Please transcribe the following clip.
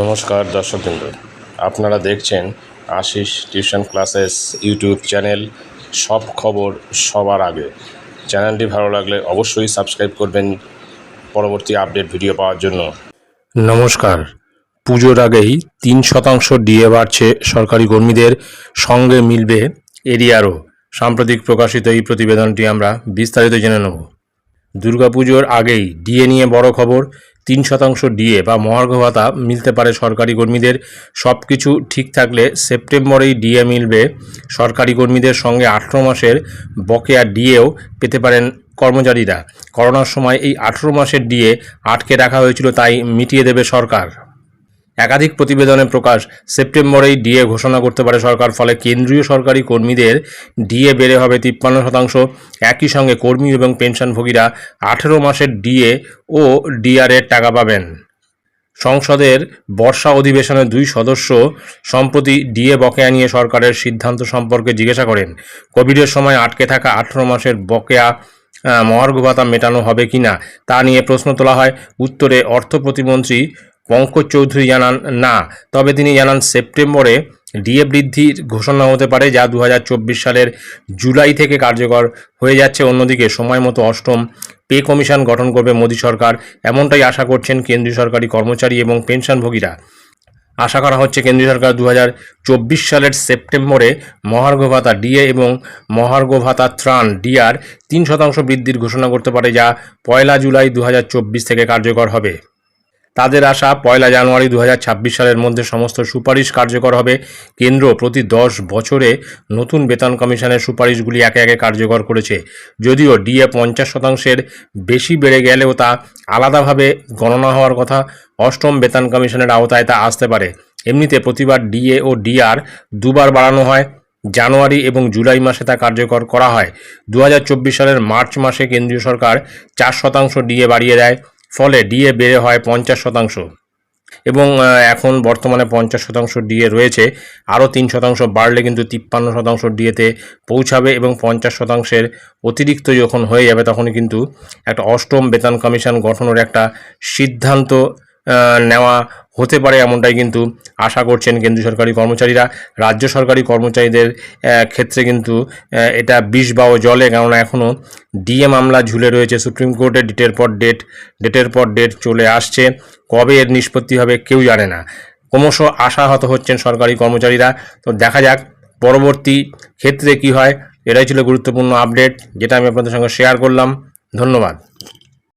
নমস্কার দর্শকবৃন্দ। আপনারা দেখছেন Ashis tuition classes YouTube channel. সব খবর সবার আগে। চ্যানেলটি ভালো লাগলে অবশ্যই সাবস্ক্রাইব করবেন পরবর্তী আপডেট ভিডিও পাওয়ার জন্য। নমস্কার। পুজোর আগেই তিন শতাংশ ডিএ বাড়ছে সরকারি কর্মীদের সঙ্গে মিলবে এরিয়ারও সাম্প্রতিক প্রকাশিত এই প্রতিবেদনটি আমরা বিস্তারিত জেনে নেব। দুর্গাপুজোর আগেই ডিএ নিয়ে বড় খবর। তিন শতাংশ ডিএ বা মহার্ঘ ভাতা মিলতে পারে সরকারি কর্মীদের। সব কিছু ঠিক থাকলে সেপ্টেম্বরেই ডিএ মিলবে। সরকারি কর্মীদের সঙ্গে আঠেরো মাসের বকেয়া ডিএও পেতে পারেন কর্মচারীরা। করোনার সময় এই আঠেরো মাসের ডিএ আটকে রাখা হয়েছিল, তাই মিটিয়ে দেবে সরকার। একাধিক প্রতিবেদনে প্রকাশ, সেপ্টেম্বরেই ডিএ ঘোষণা করতে পারে সরকার, ফলে কেন্দ্রীয় সরকারি কর্মীদের ডিএ বেড়ে হবে তিপ্পান্ন শতাংশ। একই সঙ্গে কর্মী এবং পেনশনভোগীরা আঠেরো মাসের ডিএ ও ডিআরের টাকা পাবেন। সংসদের বর্ষা অধিবেশনে দুই সদস্য সম্প্রতি ডিএ বকেয়া নিয়ে সরকারের সিদ্ধান্ত সম্পর্কে জিজ্ঞাসা করেন। কোভিডের সময় আটকে থাকা আঠেরো মাসের বকেয়া মহার্ঘ ভাতা মেটানো হবে কিনা তা নিয়ে প্রশ্ন তোলা হয়। উত্তরে অর্থ প্রতিমন্ত্রী পঙ্কজ চৌধুরী জানান, না। তবে তিনি জানান, সেপ্টেম্বরে ডিএ বৃদ্ধির ঘোষণা হতে পারে, যা দু হাজার চব্বিশ সালের জুলাই থেকে কার্যকর হয়ে যাচ্ছে। অন্যদিকে, সময় মতো অষ্টম পে কমিশন গঠন করবে মোদী সরকার। এমনটাই আশা করছেন কেন্দ্রীয় সরকারি কর্মচারী এবং পেনশনভোগীরা। আশা করা হচ্ছে, কেন্দ্রীয় সরকার দু হাজার চব্বিশ সালের সেপ্টেম্বরে মহার্ঘ ভাতা ডিএ এবং মহার্ঘ ভাতা ত্রাণ ডিআর তিন শতাংশ বৃদ্ধির ঘোষণা করতে পারে, যা পয়লা জুলাই দু হাজার চব্বিশ থেকে কার্যকর হবে। তাদের আশা পয়লা জানুয়ারি দু হাজার ছাব্বিশ সালের মধ্যে সমস্ত সুপারিশ কার্যকর হবে। কেন্দ্র প্রতি দশ বছরে নতুন বেতন কমিশনের সুপারিশগুলি একে একে কার্যকর করেছে। যদিও ডিএ পঞ্চাশ শতাংশের বেশি বেড়ে গেলেও তা আলাদাভাবে গণনা হওয়ার কথা অষ্টম বেতন কমিশনের আওতায় তা আসতে পারে। এমনিতে প্রতিবার ডিএ ও ডিআর দুবার বাড়ানো হয়। জানুয়ারি এবং জুলাই মাসে তা কার্যকর করা হয়। দু হাজার চব্বিশ সালের মার্চ মাসে কেন্দ্রীয় সরকার চার শতাংশ ডিএ বাড়িয়ে দেয়। ফলে ডিএ বেড়ে হয় পঞ্চাশ শতাংশ এবং এখন বর্তমানে পঞ্চাশ শতাংশ ডিএ রয়েছে। আরও তিন শতাংশ বাড়লে কিন্তু তিপ্পান্ন শতাংশ ডিএতে পৌঁছাবে এবং পঞ্চাশ শতাংশের অতিরিক্ত যখন হয়ে যাবে, তখনই কিন্তু একটা অষ্টম বেতন কমিশন গঠনের একটা সিদ্ধান্ত নেওয়া হতে পারে এমনটাই কিন্তু আশা করছেন কেন্দ্রীয় সরকারি কর্মচারীরা। রাজ্য সরকারি কর্মচারীদের ক্ষেত্রে কিন্তু এটা বিষ বাও জলে কেননা এখনও ডিএ মামলা ঝুলে রয়েছে। সুপ্রিম কোর্টে ডেটের পর ডেট ডেটের পর ডেট চলে আসছে। কবে এর নিষ্পত্তি হবে কেউ জানে না। ক্রমশ আশাহত হচ্ছেন সরকারি কর্মচারীরা। তো দেখা যাক পরবর্তী ক্ষেত্রে কি হয়। এটাই ছিল গুরুত্বপূর্ণ আপডেট যেটা আমি আপনাদের সঙ্গে শেয়ার করলাম। ধন্যবাদ।